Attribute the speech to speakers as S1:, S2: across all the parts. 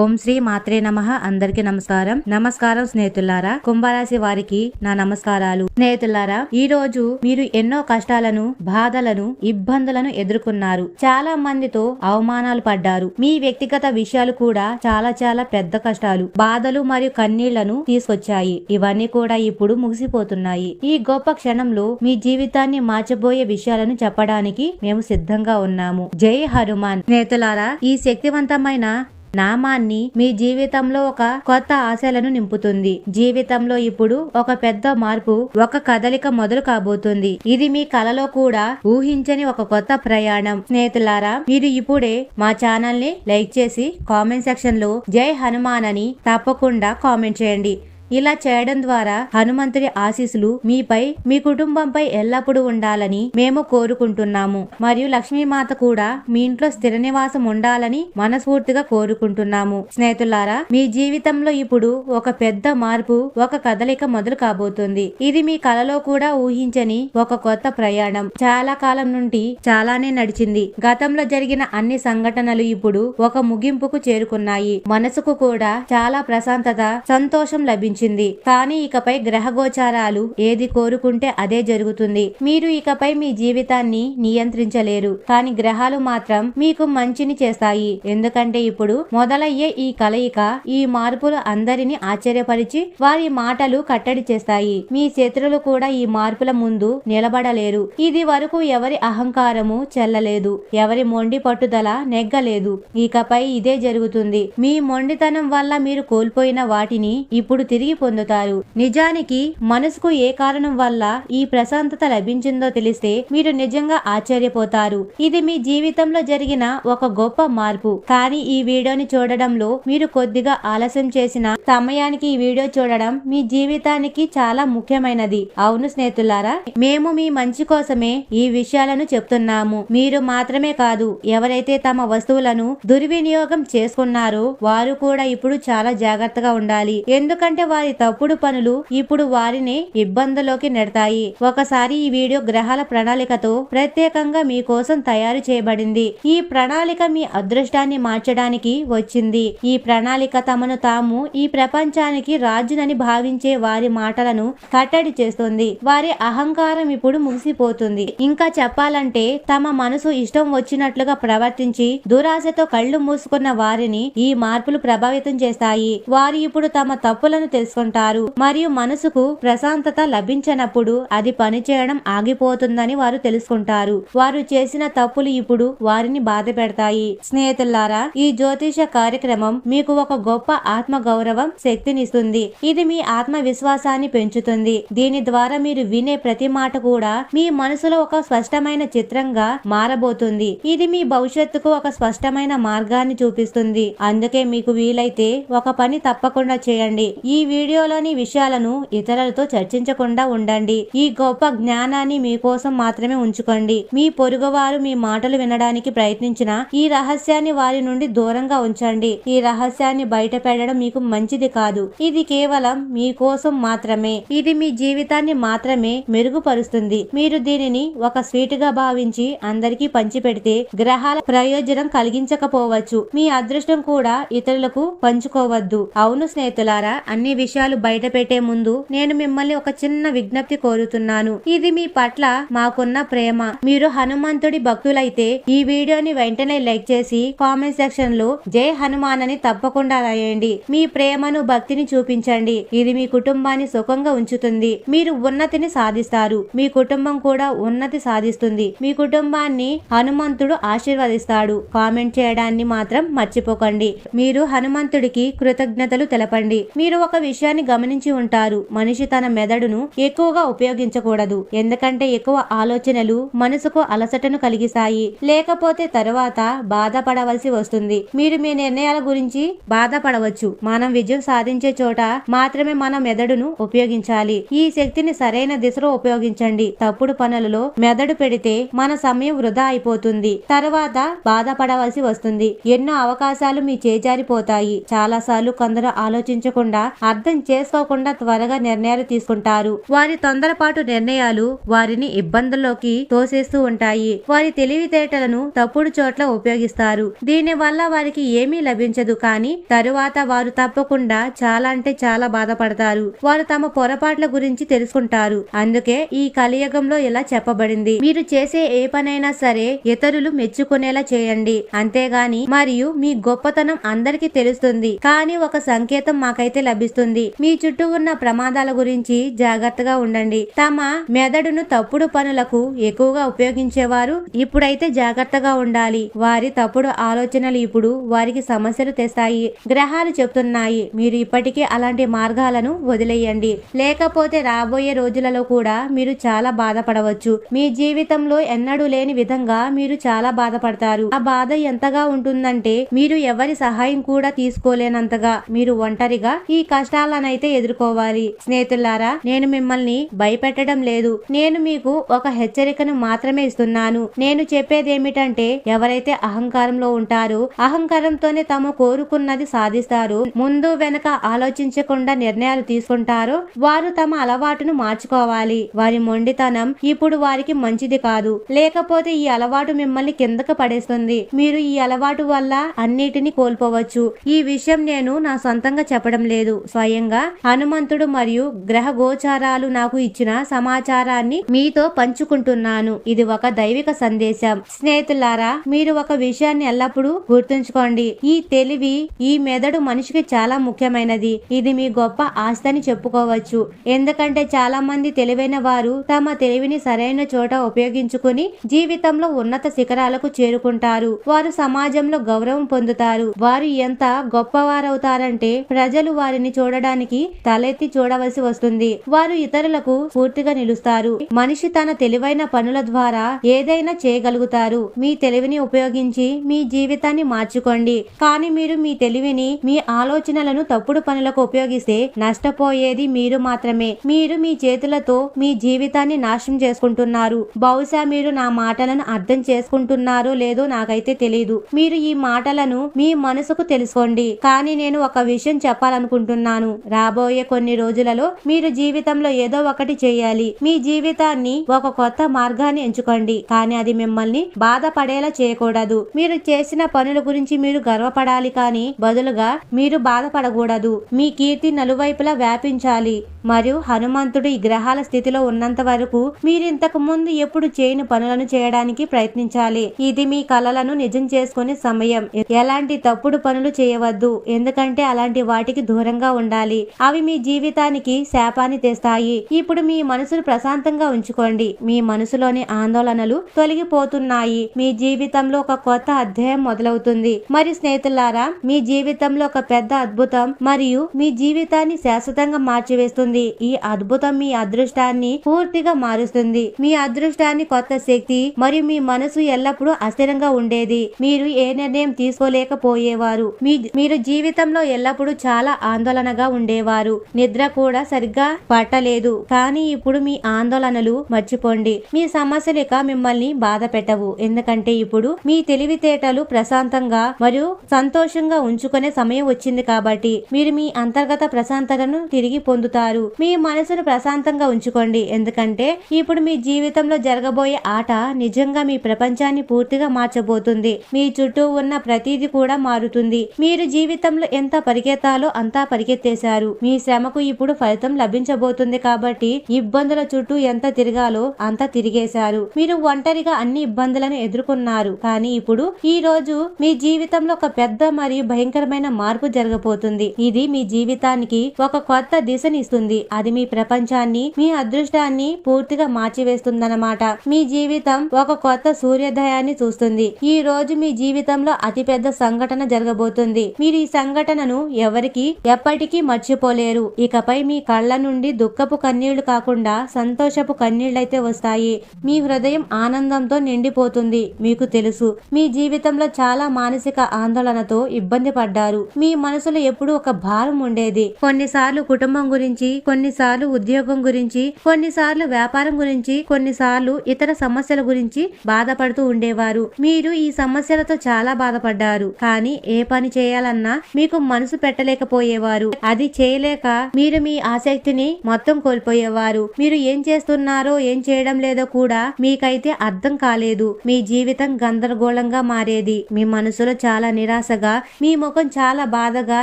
S1: ఓం శ్రీ మాత్రే నమ. అందరికి నమస్కారం. నమస్కారం స్నేహితులారా కుంభరాశి వారికి నా నమస్కారాలు. స్నేహితులారా ఈ రోజు మీరు ఎన్నో కష్టాలను బాధలను ఇబ్బందులను ఎదుర్కొన్నారు. చాలా మందితో అవమానాలు పడ్డారు. మీ వ్యక్తిగత విషయాలు కూడా చాలా చాలా పెద్ద కష్టాలు. బాధలు మరియు కన్నీళ్ళను తీసుకొచ్చాయి. ఇవన్నీ కూడా ఇప్పుడు ముగిసిపోతున్నాయి. ఈ గొప్ప క్షణంలో మీ జీవితాన్ని మార్చబోయే విషయాలను చెప్పడానికి మేము సిద్ధంగా ఉన్నాము. జై హనుమాన్. స్నేహితులారా ఈ శక్తివంతమైన నామాన్ని మీ జీవితంలో ఒక కొత్త ఆశలను నింపుతుంది. జీవితంలో ఇప్పుడు ఒక పెద్ద మార్పు ఒక కదలిక మొదలు కాబోతుంది. ఇది మీ కలలో కూడా ఊహించని ఒక కొత్త ప్రయాణం. స్నేహితులారా మీరు ఇప్పుడే మా ఛానల్ని లైక్ చేసి కామెంట్ సెక్షన్లో జై హనుమాన్ అని తప్పకుండా కామెంట్ చేయండి. ఇలా చేయడం ద్వారా హనుమంతుడి ఆశీస్సులు మీపై మీ కుటుంబంపై ఎల్లప్పుడూ ఉండాలని మేము కోరుకుంటున్నాము. మరియు లక్ష్మీమాత కూడా మీ ఇంట్లో స్థిర నివాసం ఉండాలని మనస్ఫూర్తిగా కోరుకుంటున్నాము. స్నేహితులారా మీ జీవితంలో ఇప్పుడు ఒక పెద్ద మార్పు ఒక కదలిక మొదలు కాబోతుంది. ఇది మీ కలలో కూడా ఊహించని ఒక కొత్త ప్రయాణం. చాలా కాలం నుండి చాలానే నడిచింది. గతంలో జరిగిన అన్ని సంఘటనలు ఇప్పుడు ఒక ముగింపుకు చేరుకున్నాయి. మనసుకు కూడా చాలా ప్రశాంతత సంతోషం లభించింది. కానీ ఇకపై గ్రహ గోచారాలు ఏది కోరుకుంటే అదే జరుగుతుంది. మీరు ఇకపై మీ జీవితాన్ని నియంత్రించలేరు. కానీ గ్రహాలు మాత్రం మీకు మంచిని చేస్తాయి. ఎందుకంటే ఇప్పుడు మొదలయ్యే ఈ కలయిక ఈ మార్పులు అందరినీ ఆశ్చర్యపరిచి వారి మాటలు కట్టడి చేస్తాయి. మీ శత్రులు కూడా ఈ మార్పుల ముందు నిలబడలేరు. ఇది వరకు ఎవరి అహంకారము చెల్లలేదు. ఎవరి మొండి పట్టుదల నెగ్గలేదు. ఇకపై ఇదే జరుగుతుంది. మీ మొండితనం వల్ల మీరు కోల్పోయిన వాటిని ఇప్పుడు తిరిగి పొందుతారు. నిజానికి మనసుకు ఏ కారణం వల్ల ఈ ప్రశాంతత లభించిందో తెలిస్తే మీరు నిజంగా ఆశ్చర్యపోతారు. ఇది మీ జీవితంలో జరిగిన ఒక గొప్ప మార్పు. కానీ ఈ వీడియోని చూడడంలో మీరు కొద్దిగా ఆలస్యం చేసిన సమయానికి ఈ వీడియో చూడడం మీ జీవితానికి చాలా ముఖ్యమైనది. అవును స్నేహితులారా మేము మీ మంచి కోసమే ఈ విషయాలను చెప్తున్నాము. మీరు మాత్రమే కాదు ఎవరైతే తమ వస్తువులను దుర్వినియోగం చేసుకున్నారో వారు కూడా ఇప్పుడు చాలా జాగ్రత్తగా ఉండాలి. ఎందుకంటే వారి తప్పుడు పనులు ఇప్పుడు వారిని ఇబ్బందులోకి నెడతాయి. ఒకసారి ఈ వీడియో గ్రహాల ప్రణాళికతో ప్రత్యేకంగా మీకోసం తయారు చేయబడింది. ఈ ప్రణాళిక మీ అదృష్టాన్ని మార్చడానికి వచ్చింది. ఈ ప్రణాళిక తమను తాము ఈ ప్రపంచానికి రాజునని భావించే వారి మాటలను కట్టడి చేస్తుంది. వారి అహంకారం ఇప్పుడు ముగిసిపోతుంది. ఇంకా చెప్పాలంటే తమ మనసు ఇష్టం వచ్చినట్లుగా ప్రవర్తించి దురాశతో కళ్ళు మూసుకున్న వారిని ఈ మార్పులు ప్రభావితం చేస్తాయి. వారు ఇప్పుడు తమ తప్పులను తెలుసుకుంటారు. మరియు మనసుకు ప్రశాంతత లభించినప్పుడు అది పనిచేయడం ఆగిపోతుందని వారు తెలుసుకుంటారు. వారు చేసిన తప్పులు ఇప్పుడు వారిని బాధ పెడతాయి. స్నేహితులారా ఈ జ్యోతిష కార్యక్రమం మీకు ఒక గొప్ప ఆత్మ గౌరవం శక్తినిస్తుంది. ఇది మీ ఆత్మవిశ్వాసాన్ని పెంచుతుంది. దీని ద్వారా మీరు వినే ప్రతి మాట కూడా మీ మనసులో ఒక స్పష్టమైన చిత్రంగా మారబోతుంది. ఇది మీ భవిష్యత్తుకు ఒక స్పష్టమైన మార్గాన్ని చూపిస్తుంది. అందుకే మీకు వీలైతే ఒక పని తప్పకుండా చేయండి. ఈ వీడియోలోని విషయాలను ఇతరులతో చర్చించకుండా ఉండండి. ఈ గొప్ప జ్ఞానాన్ని మీకోసం మాత్రమే ఉంచుకోండి. మీ పొరుగువారు మీ మాటలు వినడానికి ప్రయత్నించిన ఈ రహస్యాన్ని వారి నుండి దూరంగా ఉంచండి. ఈ రహస్యాన్ని బయట పెట్టడం మీకు మంచిది కాదు. ఇది కేవలం మీకోసం మాత్రమే. ఇది మీ జీవితాన్ని మాత్రమే మెరుగుపరుస్తుంది. మీరు దీనిని ఒక స్వీట్గా భావించి అందరికీ పంచిపెడితే గ్రహాల ప్రయోజనం కలిగించకపోవచ్చు. మీ అదృష్టం కూడా ఇతరులకు పంచుకోవద్దు. అవును స్నేహితులారా అన్ని విషయాలు బయట పెట్టే ముందు నేను మిమ్మల్ని ఒక చిన్న విజ్ఞప్తి కోరుతున్నాను. ఇది మీ పట్ల మాకున్న ప్రేమ. మీరు హనుమంతుడి భక్తులైతే ఈ వీడియోని వెంటనే లైక్ చేసి కామెంట్ సెక్షన్లో జై హనుమాన్ అని తప్పకుండా రాయండి. మీ ప్రేమను భక్తిని చూపించండి. ఇది మీ కుటుంబాన్ని సుఖంగా ఉంచుతుంది. మీరు ఉన్నతిని సాధిస్తారు. మీ కుటుంబం కూడా ఉన్నతి సాధిస్తుంది. మీ కుటుంబాన్ని హనుమంతుడు ఆశీర్వదిస్తాడు. కామెంట్ చేయడాన్ని మాత్రం మర్చిపోకండి. మీరు హనుమంతుడికి కృతజ్ఞతలు తెలపండి. మీరు ఒక విషయాన్ని గమనించి ఉంటారు. మనిషి తన మెదడును ఎక్కువగా ఉపయోగించకూడదు. ఎందుకంటే ఎక్కువ ఆలోచనలు మనసుకు అలసటను కలిగిస్తాయి. లేకపోతే తరువాత బాధపడవలసి వస్తుంది. మీరు మీ నిర్ణయాల గురించి బాధపడవచ్చు. మనం విజయం సాధించే చోట మాత్రమే మన మెదడును ఉపయోగించాలి. ఈ శక్తిని సరైన దిశలో ఉపయోగించండి. తప్పుడు పనులలో మెదడు పెడితే మన సమయం వృధా అయిపోతుంది. తర్వాత బాధపడవలసి వస్తుంది. ఎన్నో అవకాశాలు మీ చేజారిపోతాయి. చాలా సార్లు కొందరు ఆలోచించకుండా అర్థం అర్థం చేసుకోకుండా త్వరగా నిర్ణయాలు తీసుకుంటారు. వారి తొందరపాటు నిర్ణయాలు వారిని ఇబ్బందుల్లోకి తోసేస్తూ ఉంటాయి. వారి తెలివితేటలను తప్పుడు చోట్ల ఉపయోగిస్తారు. దీని వల్ల వారికి ఏమీ లభించదు కానీ తరువాత వారు తప్పకుండా చాలా అంటే చాలా బాధపడతారు. వారు తమ పొరపాట్ల గురించి తెలుసుకుంటారు. అందుకే ఈ కలియుగంలో ఇలా చెప్పబడింది. మీరు చేసే ఏ పనైనా సరే ఇతరులు మెచ్చుకునేలా చేయండి. అంతేగాని మరియు మీ గొప్పతనం అందరికీ తెలుస్తుంది. కానీ ఒక సంకేతం మాకైతే లభిస్తుంది. మీ చుట్టూ ఉన్న ప్రమాదాల గురించి జాగ్రత్తగా ఉండండి. తమ మెదడును తప్పుడు పనులకు ఎక్కువగా ఉపయోగించేవారు ఇప్పుడైతే జాగ్రత్తగా ఉండాలి. వారి తప్పుడు ఆలోచనలు ఇప్పుడు వారికి సమస్యలు తెస్తాయి. గ్రహాలు చెప్తున్నాయి మీరు ఇప్పటికే అలాంటి మార్గాలను వదిలేయండి. లేకపోతే రాబోయే రోజులలో కూడా మీరు చాలా బాధపడవచ్చు. మీ జీవితంలో ఎన్నడూ లేని విధంగా మీరు చాలా బాధపడతారు. ఆ బాధ ఎంతగా ఉంటుందంటే మీరు ఎవరి సహాయం కూడా తీసుకోలేనంతగా. మీరు ఒంటరిగా ఈ కష్ట కష్టాలనైతే ఎదుర్కోవాలి. స్నేహితులారా నేను మిమ్మల్ని భయపెట్టడం లేదు. నేను మీకు ఒక హెచ్చరికను మాత్రమే ఇస్తున్నాను. నేను చెప్పేదేమిటంటే ఎవరైతే అహంకారంలో ఉంటారో అహంకారంతోనే తాము కోరుకున్నది సాధిస్తారు. ముందు వెనక ఆలోచించకుండా నిర్ణయాలు తీసుకుంటారో వారు తమ అలవాటును మార్చుకోవాలి. వారి మొండితనం ఇప్పుడు వారికి మంచిది కాదు. లేకపోతే ఈ అలవాటు మిమ్మల్ని కిందకు పడేస్తుంది. మీరు ఈ అలవాటు వల్ల అన్నిటిని కోల్పోవచ్చు. ఈ విషయం నేను నా సొంతంగా చెప్పడం లేదు. స్వయంగా హనుమంతుడు మరియు గ్రహ గోచారాలు నాకు ఇచ్చిన సమాచారాన్ని మీతో పంచుకుంటున్నాను. ఇది ఒక దైవిక సందేశం. స్నేహితులారా మీరు ఒక విషయాన్ని ఎల్లప్పుడూ గుర్తుంచుకోండి. ఈ తెలివి ఈ మెదడు మనిషికి చాలా ముఖ్యమైనది. ఇది మీ గొప్ప ఆస్తి అని చెప్పుకోవచ్చు. ఎందుకంటే చాలా మంది తెలివైన వారు తమ తెలివిని సరైన చోట ఉపయోగించుకుని జీవితంలో ఉన్నత శిఖరాలకు చేరుకుంటారు. వారు సమాజంలో గౌరవం పొందుతారు. వారు ఎంత గొప్పవారవుతారంటే ప్రజలు వారిని చూడడానికి తలెత్తి చూడవలసి వస్తుంది. వారు ఇతరులకు పూర్తిగా నిలుస్తారు. మనిషి తన తెలివైన పనుల ద్వారా ఏదైనా చేయగలుగుతారు. మీ తెలివిని ఉపయోగించి మీ జీవితాన్ని మార్చుకోండి. కానీ మీరు మీ తెలివిని మీ ఆలోచనలను తప్పుడు పనులకు ఉపయోగిస్తే నష్టపోయేది మీరు మాత్రమే. మీరు మీ చేతులతో మీ జీవితాన్ని నాశనం చేసుకుంటున్నారు. బహుశా మీరు నా మాటలను అర్థం చేసుకుంటున్నారో లేదో నాకైతే తెలియదు మీరు ఈ మాటలను మీ మనసుకు తెలుసుకోండి. కానీ నేను ఒక విషయం చెప్పాలనుకుంటున్నాను. రాబోయే కొన్ని రోజులలో మీరు జీవితంలో ఏదో ఒకటి చేయాలి. మీ జీవితాన్ని ఒక కొత్త మార్గాన్ని ఎంచుకోండి. కానీ అది మిమ్మల్ని బాధపడేలా చేయకూడదు. మీరు చేసిన పనుల గురించి మీరు గర్వపడాలి కానీ బదులుగా మీరు బాధపడకూడదు. మీ కీర్తి నలువైపులా వ్యాపించాలి. మరియు హనుమంతుడు ఈ గ్రహాల స్థితిలో ఉన్నంత వరకు మీరు ఇంతకు ముందు ఎప్పుడు చేయని పనులను చేయడానికి ప్రయత్నించాలి. ఇది మీ కలలను నిజం చేసుకునే సమయం. ఎలాంటి తప్పుడు పనులు చేయవద్దు. ఎందుకంటే అలాంటి వాటికి దూరంగా ఉండాలి ఉండాలి. అవి మీ జీవితానికి శాపాన్ని తెస్తాయి. ఇప్పుడు మీ మనసును ప్రశాంతంగా ఉంచుకోండి. మీ మనసులోని ఆందోళనలు తొలగిపోతున్నాయి. మీ జీవితంలో ఒక కొత్త అధ్యాయం మొదలవుతుంది. మరి స్నేహితులారా మీ జీవితంలో ఒక పెద్ద అద్భుతం మరియు మీ జీవితాన్ని శాశ్వతంగా మార్చివేస్తుంది. ఈ అద్భుతం మీ అదృష్టాన్ని పూర్తిగా మారుస్తుంది. మీ అదృష్టాన్ని కొత్త శక్తి మరియు మీ మనసు ఎల్లప్పుడూ అస్థిరంగా ఉండేది. మీరు ఏ నిర్ణయం తీసుకోలేకపోయేవారు. మీ మీరు జీవితంలో ఎల్లప్పుడూ చాలా ఆందోళనగా ఉండేవారు. నిద్ర కూడా సరిగ్గా పట్టలేదు. కానీ ఇప్పుడు మీ ఆందోళనలు మర్చిపోండి. మీ సమస్యలు ఇక మిమ్మల్ని బాధ పెట్టవు. ఎందుకంటే ఇప్పుడు మీ తెలివితేటలు ప్రశాంతంగా మరియు సంతోషంగా ఉంచుకునే సమయం వచ్చింది కాబట్టి మీరు మీ అంతర్గత ప్రశాంతతను తిరిగి పొందుతారు. మీ మనసును ప్రశాంతంగా ఉంచుకోండి. ఎందుకంటే ఇప్పుడు మీ జీవితంలో జరగబోయే ఆట నిజంగా మీ ప్రపంచాన్ని పూర్తిగా మార్చబోతుంది. మీ చుట్టూ ఉన్న ప్రతిదీ కూడా మారుతుంది. మీరు జీవితంలో ఎంత పరిగెత్తాలో అంతా చేశారు. మీ శ్రమకు ఇప్పుడు ఫలితం లభించబోతుంది కాబట్టి ఇబ్బందుల చుట్టూ ఎంత తిరగాలో అంత తిరిగేశారు. మీరు ఒంటరిగా అన్ని ఇబ్బందులను ఎదుర్కొన్నారు. కానీ ఇప్పుడు ఈ రోజు మీ జీవితంలో ఒక పెద్ద మరియు భయంకరమైన మార్పు జరగబోతుంది. ఇది మీ జీవితానికి ఒక కొత్త దిశనిస్తుంది అది మీ ప్రపంచాన్ని మీ అదృష్టాన్ని పూర్తిగా మార్చివేస్తుందన్నమాట. మీ జీవితం ఒక కొత్త సూర్యోదయాన్ని చూస్తుంది. ఈ రోజు మీ జీవితంలో అతిపెద్ద సంఘటన జరగబోతుంది. మీరు ఈ సంఘటనను ఎవరికి ఎప్పటికీ మర్చిపోలేరు. ఇకపై మీ కళ్ళ నుండి దుఃఖపు కన్నీళ్ళు కాకుండా సంతోషపు కన్నీళ్ళైతే వస్తాయి. మీ హృదయం ఆనందంతో నిండిపోతుంది. మీకు తెలుసు మీ జీవితంలో చాలా మానసిక ఆందోళనతో ఇబ్బంది పడ్డారు. మీ మనసులో ఎప్పుడూ ఒక భారం ఉండేది. కొన్నిసార్లు కుటుంబం గురించి కొన్నిసార్లు ఉద్యోగం గురించి కొన్నిసార్లు వ్యాపారం గురించి కొన్నిసార్లు ఇతర సమస్యల గురించి బాధపడుతూ ఉండేవారు. మీరు ఈ సమస్యలతో చాలా బాధపడ్డారు. కానీ ఏ పని చేయాలన్నా మీకు మనసు పెట్టలేకపోయేవారు. అది చేయలేక మీరు మీ ఆసక్తిని మొత్తం కోల్పోయేవారు. మీరు ఏం చేస్తున్నారో ఏం చేయడం లేదో కూడా మీకైతే అర్థం కాలేదు. మీ జీవితం గందరగోళంగా మారేది. మీ మనసులో చాలా నిరాశగా మీ ముఖం చాలా బాధగా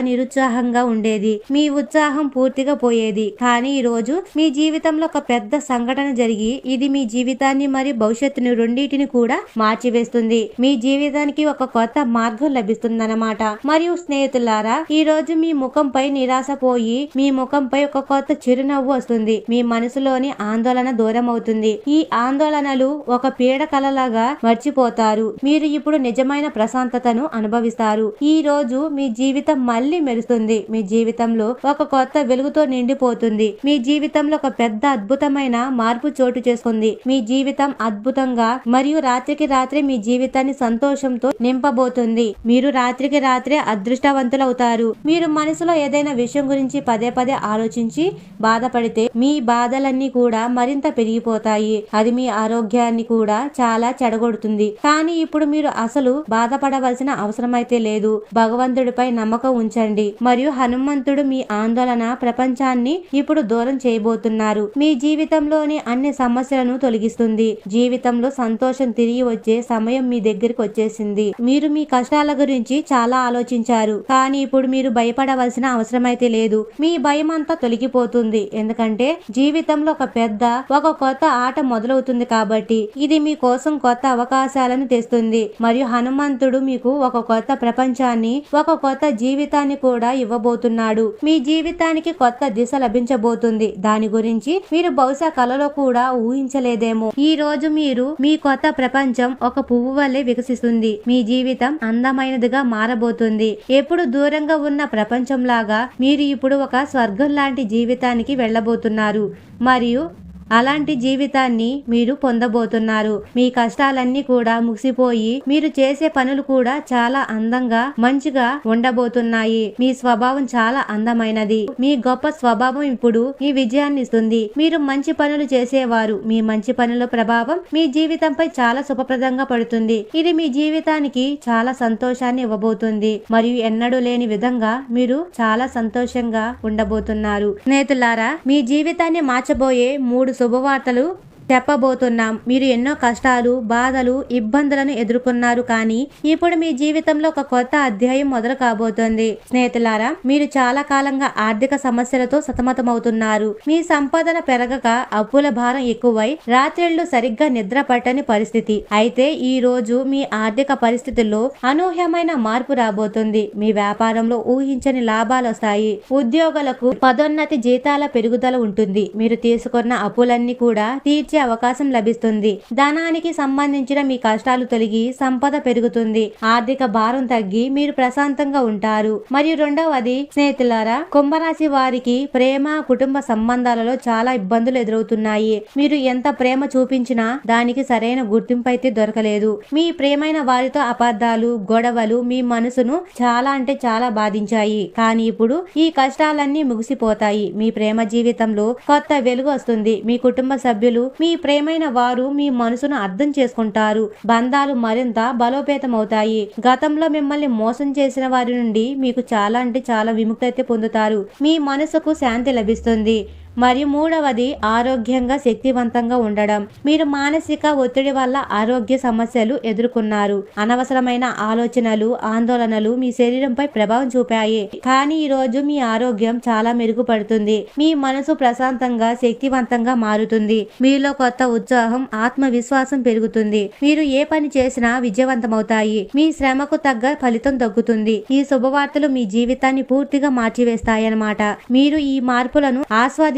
S1: నిరుత్సాహంగా ఉండేది. మీ ఉత్సాహం పూర్తిగా పోయేది. కానీ ఈ రోజు మీ జీవితంలో ఒక పెద్ద సంఘటన జరిగి ఇది మీ జీవితాన్ని మరియు భవిష్యత్తుని రెండింటిని కూడా మార్చివేస్తుంది. మీ జీవితానికి ఒక కొత్త మార్గం లభిస్తుందన్నమాట. మరియు స్నేహితులారా ఈ రోజు మీ ముఖంపై నిరాశ పోయి మీ ముఖంపై ఒక కొత్త చిరునవ్వు వస్తుంది. మీ మనసులోని ఆందోళన దూరం అవుతుంది ఈ ఆందోళనలు ఒక పీడ కలలాగా మర్చిపోతారు. మీరు ఇప్పుడు నిజమైన ప్రశాంతతను అనుభవిస్తారు. ఈ రోజు మీ జీవితం మళ్ళీ మెరుస్తుంది. మీ జీవితంలో ఒక కొత్త వెలుగుతో నిండిపోతుంది. మీ జీవితంలో ఒక పెద్ద అద్భుతమైన మార్పు చోటు చేసుకుంది. మీ జీవితం అద్భుతంగా మరియు రాత్రికి రాత్రి మీ జీవితాన్ని సంతోషంతో నింపబోతుంది. మీరు రాత్రికి రాత్రే అదృష్టవంతులవుతారు. మీరు మనసులో ఏదైనా విషయం గురించి పదే పదే ఆలోచించి బాధపడితే మీ బాధలన్నీ కూడా మరింత పెరిగిపోతాయి. అది మీ ఆరోగ్యాన్ని కూడా చాలా చెడగొడుతుంది. కానీ ఇప్పుడు మీరు అసలు బాధపడవలసిన అవసరమైతే లేదు. భగవంతుడిపై నమ్మకం ఉంచండి. మరియు హనుమంతుడు మీ ఆందోళన ప్రపంచాన్ని ఇప్పుడు దూరం చేయబోతున్నారు. మీ జీవితంలోని అన్ని సమస్యలను తొలగిస్తుంది. జీవితంలో సంతోషం తిరిగి వచ్చే సమయం మీ దగ్గరికి వచ్చేసింది. మీరు మీ కష్టాల గురించి చాలా ఆలోచించారు. కానీ ఇప్పుడు మీరు భయపడవలసిన అవసరం అయితే లేదు మీ భయం అంతా తొలగిపోతుంది. ఎందుకంటే జీవితంలో ఒక పెద్ద ఒక కొత్త ఆట మొదలవుతుంది కాబట్టి ఇది మీ కోసం కొత్త అవకాశాలను తెస్తుంది. మరియు హనుమంతుడు మీకు ఒక కొత్త ప్రపంచాన్ని ఒక కొత్త జీవితాన్ని కూడా ఇవ్వబోతున్నాడు. మీ జీవితానికి కొత్త దిశ లభించబోతుంది. దాని గురించి మీరు బహుశా కలలో కూడా ఊహించలేదేమో. ఈ రోజు మీరు మీ కొత్త ప్రపంచం ఒక పువ్వు వల్లే వికసిస్తుంది. మీ జీవితం అందమైనదిగా మారబోతుంది. ఎప్పుడు దూరంగా ఉన్న ప్రపంచంలాగా మీరు ఇప్పుడు ఒక స్వర్గం లాంటి జీవితానికి వెళ్ళబోతున్నారు. మరియు అలాంటి జీవితాన్ని మీరు పొందబోతున్నారు. మీ కష్టాలన్నీ కూడా ముగిసిపోయి మీరు చేసే పనులు కూడా చాలా అందంగా మంచిగా ఉండబోతున్నాయి. మీ స్వభావం చాలా అందమైనది. మీ గొప్ప స్వభావం ఇప్పుడు మీ విజయాన్ని ఇస్తుంది. మీరు మంచి పనులు చేసేవారు. మీ మంచి పనుల ప్రభావం మీ జీవితంపై చాలా శుభప్రదంగా పడుతుంది. ఇది మీ జీవితానికి చాలా సంతోషాన్ని ఇవ్వబోతుంది. మరియు ఎన్నడూ లేని విధంగా మీరు చాలా సంతోషంగా ఉండబోతున్నారు. స్నేహితులారా మీ జీవితాన్ని మార్చబోయే మూడు శుభవార్తలు. చెప్పబోతున్నాం మీరు ఎన్నో కష్టాలు బాధలు ఇబ్బందులను ఎదుర్కొన్నారు కానీ ఇప్పుడు మీ జీవితంలో ఒక కొత్త అధ్యాయం మొదలు కాబోతోంది. స్నేహితులారా మీరు చాలా కాలంగా ఆర్థిక సమస్యలతో సతమతమవుతున్నారు. మీ సంపాదన పెరగక అప్పుల భారం ఎక్కువై రాత్రిళ్ళు సరిగ్గా నిద్ర పట్టని పరిస్థితి. అయితే ఈ రోజు మీ ఆర్థిక పరిస్థితుల్లో అనూహ్యమైన మార్పు రాబోతుంది. మీ వ్యాపారంలో ఊహించని లాభాలు వస్తాయి. ఉద్యోగులకు పదోన్నతి జీతాల పెరుగుదల ఉంటుంది. మీరు తీసుకున్న అప్పులన్నీ కూడా తీర్చే అవకాశం లభిస్తుంది. ధనానికి సంబంధించిన మీ కష్టాలు తొలగి సంపద పెరుగుతుంది. ఆర్థిక భారం తగ్గి మీరు ప్రశాంతంగా ఉంటారు. మరియు రెండవది స్నేహితులారా కుంభరాశి వారికి ప్రేమ కుటుంబ సంబంధాలలో చాలా ఇబ్బందులు ఎదురవుతున్నాయి. మీరు ఎంత ప్రేమ చూపించినా దానికి సరైన గుర్తింపు అయితే దొరకలేదు. మీ ప్రేమైన వారితో అబద్ధాలు గొడవలు మీ మనసును చాలా అంటే చాలా బాధించాయి. కానీ ఇప్పుడు ఈ కష్టాలన్నీ ముగిసిపోతాయి. మీ ప్రేమ జీవితంలో కొత్త వెలుగు వస్తుంది. మీ కుటుంబ సభ్యులు మీ మీ ప్రేమైన వారు మీ మనసును అర్థం చేసుకుంటారు. బంధాలు మరింత బలోపేతమవుతాయి. గతంలో మిమ్మల్ని మోసం చేసిన వారి నుండి మీకు చాలా అంటే చాలా విముక్తి అయితే పొందుతారు. మీ మనసుకు శాంతి లభిస్తుంది. మరియు మూడవది ఆరోగ్యంగా శక్తివంతంగా ఉండడం. మీరు మానసిక ఒత్తిడి వల్ల ఆరోగ్య సమస్యలు ఎదుర్కొన్నారు. అనవసరమైన ఆలోచనలు ఆందోళనలు మీ శరీరంపై ప్రభావం చూపాయి. కానీ ఈ రోజు మీ ఆరోగ్యం చాలా మెరుగుపడుతుంది. మీ మనసు ప్రశాంతంగా శక్తివంతంగా మారుతుంది. మీలో కొత్త ఉత్సాహం ఆత్మవిశ్వాసం పెరుగుతుంది. మీరు ఏ పని చేసినా విజయవంతమవుతాయి. మీ శ్రమకు తగ్గ ఫలితం దక్కుతుంది. ఈ శుభవార్తలు మీ జీవితాన్ని పూర్తిగా మార్చివేస్తాయన్నమాట. మీరు ఈ మార్పులను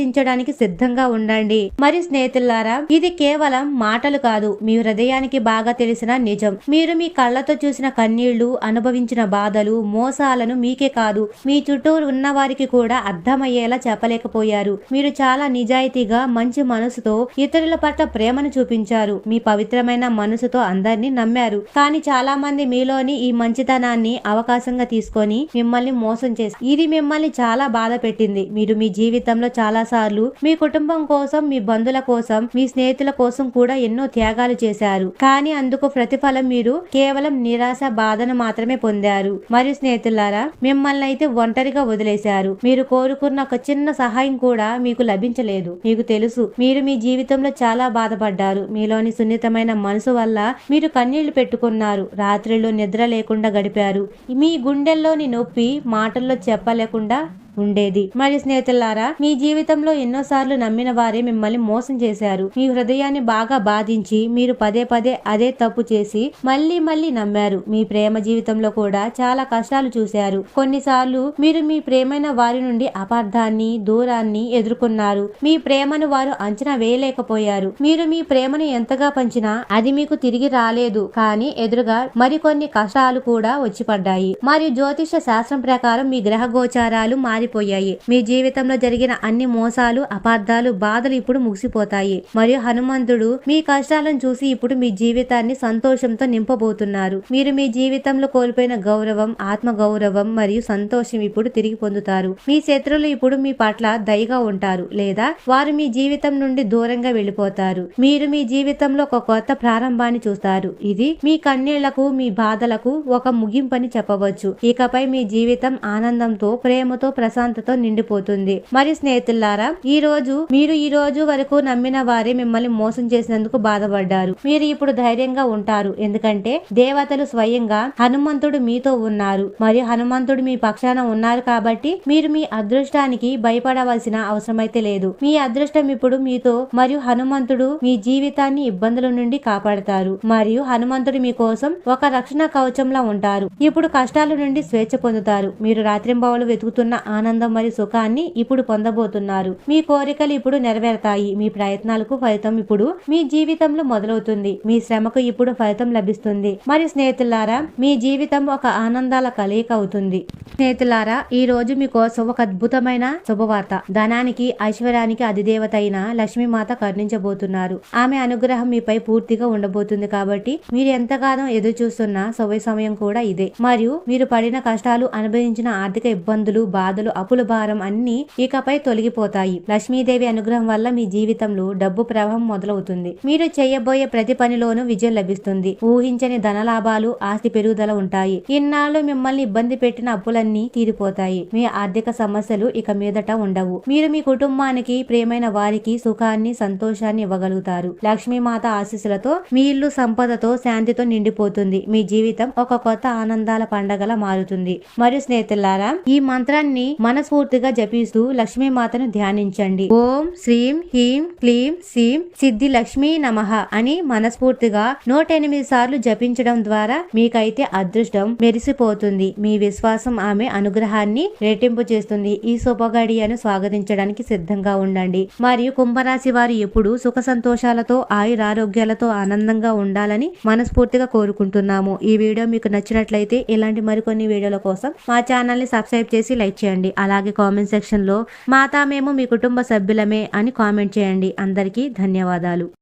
S1: ఆస్వాదించడానికి సిద్ధంగా ఉండండి. మరి స్నేహితులారా ఇది కేవలం మాటలు కాదు. మీ హృదయానికి బాగా తెలిసిన నిజం. మీరు మీ కళ్ళతో చూసిన కన్నీళ్ళు అనుభవించిన బాధలు మోసాలను మీకే కాదు. మీ చుట్టూ ఉన్న వారికి కూడా అర్థమయ్యేలా చెప్పలేకపోయారు. మీరు చాలా నిజాయితీగా మంచి మనసుతో ఇతరుల పట్ల ప్రేమను చూపించారు. మీ పవిత్రమైన మనసుతో అందరినీ నమ్మారు. కానీ చాలా మంది మీలోని ఈ మంచితనాన్ని అవకాశంగా తీసుకొని మిమ్మల్ని మోసం చేసి ఇది మిమ్మల్ని చాలా బాధ పెట్టింది. మీరు మీ జీవితంలో చాలా సార్లు మీ కుటుంబం కోసం మీ బంధువుల కోసం మీ స్నేహితుల కోసం కూడా ఎన్నో త్యాగాలు చేశారు. కానీ అందుకు ప్రతిఫలం మీరు కేవలం నిరాశ బాధను మాత్రమే పొందారు. మరియు స్నేహితులారా మిమ్మల్ని అయితే ఒంటరిగా వదిలేశారు. మీరు కోరుకున్న ఒక చిన్న సహాయం కూడా మీకు లభించలేదు. మీకు తెలుసు మీరు మీ జీవితంలో చాలా బాధపడ్డారు. మీలోని సున్నితమైన మనసు వల్ల మీరు కన్నీళ్ళు పెట్టుకున్నారు. రాత్రిలో నిద్ర లేకుండా గడిపారు. మీ గుండెల్లోని నొప్పి మాటల్లో చెప్పలేకుండా ఉండేది. మరి స్నేహితులారా మీ జీవితంలో ఎన్నోసార్లు నమ్మిన వారే మిమ్మల్ని మోసం చేశారు. మీ హృదయాన్ని బాగా బాధించి మీరు పదే పదే అదే తప్పు చేసి మళ్ళీ మళ్ళీ నమ్మారు. మీ ప్రేమ జీవితంలో కూడా చాలా కష్టాలు చూశారు. కొన్నిసార్లు మీరు మీ ప్రేమైన వారి నుండి అపార్థాన్ని దూరాన్ని ఎదుర్కొన్నారు. మీ ప్రేమను వారు అంచనా వేయలేకపోయారు. మీరు మీ ప్రేమను ఎంతగా పంచినా అది మీకు తిరిగి రాలేదు. కానీ ఎదురుగా మరికొన్ని కష్టాలు కూడా వచ్చి పడ్డాయి. మరియు జ్యోతిష శాస్త్రం ప్రకారం మీ గ్రహ గోచారాలు మారిపోయాయి. మీ జీవితంలో జరిగిన అన్ని మోసాలు అపార్థాలు బాధలు ఇప్పుడు ముగిసిపోతాయి. మరియు హనుమంతుడు మీ కష్టాలను చూసి ఇప్పుడు మీ జీవితాన్ని సంతోషంతో నింపబోతున్నారు. మీరు మీ జీవితంలో కోల్పోయిన గౌరవం ఆత్మగౌరవం మరియు సంతోషం ఇప్పుడు తిరిగి పొందుతారు. మీ శత్రువులు ఇప్పుడు మీ పట్ల దయగా ఉంటారు లేదా వారు మీ జీవితం నుండి దూరంగా వెళ్ళిపోతారు. మీరు మీ జీవితంలో ఒక కొత్త ప్రారంభాన్ని చూస్తారు. ఇది మీ కన్నీళ్ళకు మీ బాధలకు ఒక ముగింపని చెప్పవచ్చు. ఇకపై మీ జీవితం ఆనందంతో ప్రేమతో ప్రశాంతతో నిండిపోతుంది. మరి స్నేహితులారా ఈ రోజు మీరు ఈ రోజు వరకు నమ్మిన వారే మిమ్మల్ని మోసం చేసినందుకు బాధపడ్డారు. మీరు ఇప్పుడు ధైర్యంగా ఉంటారు. ఎందుకంటే దేవతలు స్వయంగా హనుమంతుడు మీతో ఉన్నారు. మరియు హనుమంతుడు మీ పక్షాన ఉన్నారు కాబట్టి మీరు మీ అదృష్టానికి భయపడవలసిన అవసరమైతే లేదు. మీ అదృష్టం ఇప్పుడు మీతో మరియు హనుమంతుడు మీ జీవితాన్ని ఇబ్బందుల నుండి కాపాడతారు. మరియు హనుమంతుడు మీ కోసం ఒక రక్షణ కవచంలా ఉంటారు. ఇప్పుడు కష్టాల నుండి స్వేచ్ఛ పొందుతారు. మీరు రాత్రింబవలు వెతుకుతున్న ఆనందం మరియు సుఖాన్ని ఇప్పుడు పొందబోతున్నారు. మీ కోరికలు ఇప్పుడు నెరవేరుతాయి. మీ ప్రయత్నాలకు ఫలితం ఇప్పుడు మీ జీవితంలో మొదలవుతుంది. మీ శ్రమకు ఇప్పుడు ఫలితం లభిస్తుంది. మరి స్నేహితులారా మీ జీవితం ఒక ఆనందాల కలయిక అవుతుంది. స్నేహితులారా ఈ రోజు మీకోసం ఒక అద్భుతమైన శుభవార్త. ధనానికి ఐశ్వర్యానికి అధిదేవత అయిన లక్ష్మీమాత కరుణించబోతున్నారు. ఆమె అనుగ్రహం మీపై పూర్తిగా ఉండబోతుంది కాబట్టి మీరు ఎంతగానో ఎదురు చూస్తున్న శుభ సమయం కూడా ఇదే. మరియు మీరు పడిన కష్టాలు అనుభవించిన ఆర్థిక ఇబ్బందులు బాధలు అప్పుల భారం అన్ని ఇకపై తొలగిపోతాయి. లక్ష్మీదేవి అనుగ్రహం వల్ల మీ జీవితంలో డబ్బు ప్రవాహం మొదలవుతుంది. మీరు చేయబోయే ప్రతి పనిలోనూ విజయం లభిస్తుంది. ఊహించని ధన లాభాలు ఆస్తి పెరుగుదల ఉంటాయి. ఇన్నాళ్ళు మిమ్మల్ని ఇబ్బంది పెట్టిన అప్పులన్నీ తీరిపోతాయి. మీ ఆర్థిక సమస్యలు ఇక మీదట ఉండవు. మీరు మీ కుటుంబానికి ప్రియమైన వారికి సుఖాన్ని సంతోషాన్ని ఇవ్వగలుగుతారు. లక్ష్మీమాత ఆశీస్సులతో మీ ఇల్లు సంపదతో శాంతితో నిండిపోతుంది. మీ జీవితం ఒక కొత్త ఆనందాల పండగలా మారుతుంది. మరియు స్నేహితులారా ఈ మంత్రాన్ని మనస్ఫూర్తిగా జపిస్తూ లక్ష్మీమాతను ధ్యానించండి. ఓం శ్రీం హ్రీం క్లీం సీం సిద్ధి లక్ష్మీ నమః అని మనస్ఫూర్తిగా నూట ఎనిమిది సార్లు జపించడం ద్వారా మీకైతే అదృష్టం మెరిసిపోతుంది. మీ విశ్వాసం ఆమె అనుగ్రహాన్ని రెట్టింపు చేస్తుంది. ఈ శుభగడియను స్వాగతించడానికి సిద్ధంగా ఉండండి. మరియు కుంభరాశి వారు ఎప్పుడు సుఖ సంతోషాలతో ఆయురారోగ్యాలతో ఆనందంగా ఉండాలని మనస్ఫూర్తిగా కోరుకుంటున్నాము. ఈ వీడియో మీకు నచ్చినట్లయితే ఇలాంటి మరికొన్ని వీడియోల కోసం మా ఛానల్ని సబ్స్క్రైబ్ చేసి లైక్ చేయండి. అలాగే కామెంట్ సెక్షన్లో మాతా మేము మీ కుటుంబ సభ్యులమే అని కామెంట్ చేయండి. అందరికీ ధన్యవాదాలు.